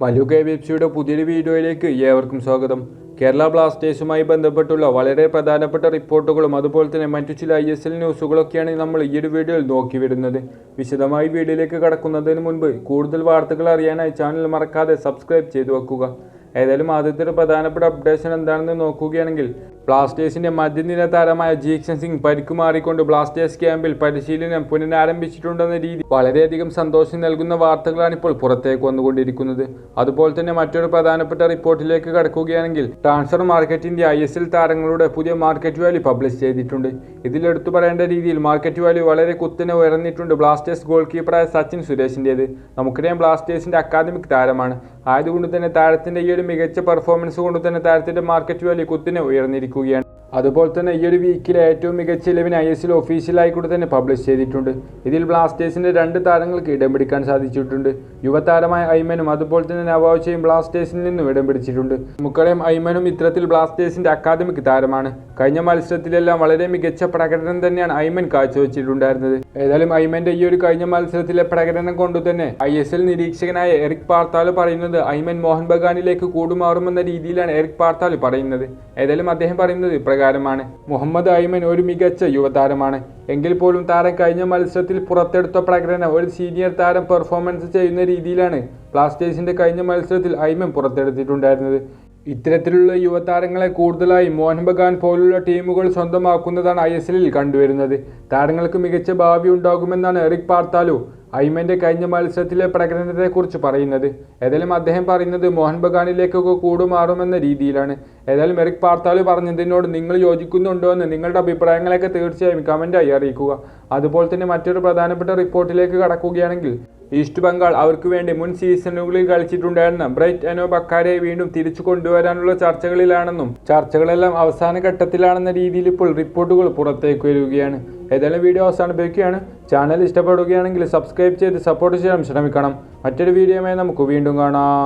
Mallu K വെബ്സിയുടെ പുതിയൊരു വീഡിയോയിലേക്ക് ഏവർക്കും സ്വാഗതം. കേരള ബ്ലാസ്റ്റേഴ്സുമായി ബന്ധപ്പെട്ടുള്ള വളരെ പ്രധാനപ്പെട്ട റിപ്പോർട്ടുകളും അതുപോലെ തന്നെ മറ്റു ചില ഐ എസ് എൽ ന്യൂസുകളൊക്കെയാണ് നമ്മൾ ഈ ഒരു വീഡിയോയിൽ നോക്കി വരുന്നത്. വിശദമായി വീഡിയോയിലേക്ക് കടക്കുന്നതിന് മുൻപ് കൂടുതൽ വാർത്തകൾ അറിയാനായി ചാനൽ മറക്കാതെ സബ്സ്ക്രൈബ് ചെയ്തു വെക്കുക. ഏതായാലും ആദ്യത്തെ ഒരു പ്രധാനപ്പെട്ട അപ്ഡേഷൻ എന്താണെന്ന് നോക്കുകയാണെങ്കിൽ ബ്ലാസ്റ്റേഴ്സിന്റെ മധ്യനിര താരമായ ജീക്ഷൻ സിംഗ് പരിക്കുമാറിക്കൊണ്ട് ബ്ലാസ്റ്റേഴ്സ് ക്യാമ്പിൽ പരിശീലനം പുനരാരംഭിച്ചിട്ടുണ്ടെന്ന രീതി വളരെയധികം സന്തോഷം നൽകുന്ന വാർത്തകളാണ് ഇപ്പോൾ പുറത്തേക്ക് വന്നുകൊണ്ടിരിക്കുന്നത്. അതുപോലെ തന്നെ മറ്റൊരു പ്രധാനപ്പെട്ട റിപ്പോർട്ടിലേക്ക് കടക്കുകയാണെങ്കിൽ ട്രാൻസ്ഫർ മാർക്കറ്റിന്റെ ഐ എസ് എൽ താരങ്ങളുടെ പുതിയ മാർക്കറ്റ് വാല്യൂ പബ്ലിഷ് ചെയ്തിട്ടുണ്ട്. ഇതിലെടുത്തു പറയേണ്ട രീതിയിൽ മാർക്കറ്റ് വാല്യൂ വളരെ കുത്തനെ ഉയർന്നിട്ടുണ്ട് ബ്ലാസ്റ്റേഴ്സ് ഗോൾ കീപ്പറായ സച്ചിൻ സുരേഷിന്റേത് നമുക്കറിയാം ബ്ലാസ്റ്റേഴ്സിന്റെ അക്കാദമിക് താരമാണ്. ആയതുകൊണ്ട് തന്നെ താരത്തിന്റെ ഈ ഒരു മികച്ച പെർഫോമൻസ് കൊണ്ട് തന്നെ താരത്തിന്റെ മാർക്കറ്റ് വാല്യൂ കുത്തിനെ incluían അതുപോലെ തന്നെ ഈ ഒരു വീക്കിലെ ഏറ്റവും മികച്ച ഇലവൻ ഐ എസ് എൽ ഒഫീഷ്യലായി കൂടെ തന്നെ പബ്ലിഷ് ചെയ്തിട്ടുണ്ട്. ഇതിൽ ബ്ലാസ്റ്റേഴ്സിന്റെ രണ്ട് താരങ്ങൾക്ക് ഇടം പിടിക്കാൻ സാധിച്ചിട്ടുണ്ട്. യുവതാരമായ ഐമനും അതുപോലെ തന്നെ നവാവച്ചയും ബ്ലാസ്റ്റേഴ്സിൽ നിന്നും ഇടം പിടിച്ചിട്ടുണ്ട്. നമുക്കറിയാം ഐമനും ഇത്തരത്തിൽ ബ്ലാസ്റ്റേഴ്സിന്റെ അക്കാദമിക് താരമാണ്. കഴിഞ്ഞ മത്സരത്തിലെല്ലാം വളരെ മികച്ച പ്രകടനം തന്നെയാണ് ഐമൻ കാഴ്ചവെച്ചിട്ടുണ്ടായിരുന്നത്. ഏതായാലും ഐമന്റെ ഈ ഒരു കഴിഞ്ഞ മത്സരത്തിലെ പ്രകടനം കൊണ്ട് തന്നെ ഐ എസ് എൽ നിരീക്ഷകനായ എറിക് പാർത്താൽ പറയുന്നത് ഐമൻ മോഹൻ ബഗാനിലേക്ക് കൂടുമാറുമെന്ന രീതിയിലാണ് എറിക് പാർത്താൽ പറയുന്നത്. ഏതായാലും അദ്ദേഹം പറയുന്നത് ഇപ്രകാരമാണ് മുഹമ്മദ് ഐമൻ ഒരു മികച്ച യുവതാരമാണ്. എങ്കിൽ പോലും താരം കഴിഞ്ഞ മത്സരത്തിൽ പുറത്തെടുത്ത പ്രകടനം ഒരു സീനിയർ താരം പെർഫോമൻസ് ചെയ്യുന്ന രീതിയിലാണ് ബ്ലാസ്റ്റേഴ്സിന്റെ കഴിഞ്ഞ മത്സരത്തിൽ ഐമൻ പുറത്തെടുത്തിട്ടുണ്ടായിരുന്നത്. ഇത്തരത്തിലുള്ള യുവതാരങ്ങളെ കൂടുതലായി മോഹൻ ബഗാൻ പോലുള്ള ടീമുകൾ സ്വന്തമാക്കുന്നതാണ് ഐ എസ് എല്ലിൽ കണ്ടുവരുന്നത്. താരങ്ങൾക്ക് മികച്ച ഭാവി ഉണ്ടാകുമെന്നാണ് എറിക് പാർത്താലു ഐമന്റെ കഴിഞ്ഞ മത്സരത്തിലെ പ്രകടനത്തെക്കുറിച്ച് പറയുന്നത്. ഏതായാലും അദ്ദേഹം പറയുന്നത് മോഹൻ ബഗാനിലേക്കൊക്കെ കൂടുമാറുമെന്ന രീതിയിലാണ്. ഏതായാലും മെറിക് പാർത്താലു പറഞ്ഞതിനോട് നിങ്ങൾ യോജിക്കുന്നുണ്ടോ എന്ന് നിങ്ങളുടെ അഭിപ്രായങ്ങളൊക്കെ തീർച്ചയായും കമന്റായി അറിയിക്കുക. അതുപോലെ തന്നെ മറ്റൊരു പ്രധാനപ്പെട്ട റിപ്പോർട്ടിലേക്ക് കടക്കുകയാണെങ്കിൽ ഈസ്റ്റ് ബംഗാൾ അവർക്ക് വേണ്ടി മുൻ സീസണുകളിൽ കളിച്ചിട്ടുണ്ടായിരുന്ന ബ്രൈറ്റ് അനോ ബക്കാരെ വീണ്ടും തിരിച്ചു കൊണ്ടുവരാനുള്ള ചർച്ചകളിലാണെന്നും ചർച്ചകളെല്ലാം അവസാന ഘട്ടത്തിലാണെന്ന രീതിയിൽ ഇപ്പോൾ റിപ്പോർട്ടുകൾ പുറത്തേക്ക് വരികയാണ്. ഏതായാലും വീഡിയോ അവസാനിപ്പിക്കുകയാണ്. ചാനൽ ഇഷ്ടപ്പെടുകയാണെങ്കിൽ സബ്സ്ക്രൈബ് ചെയ്ത് സപ്പോർട്ട് ചെയ്യാൻ ശ്രമിക്കണം. മറ്റൊരു വീഡിയോയുമായി നമുക്ക് വീണ്ടും കാണാം.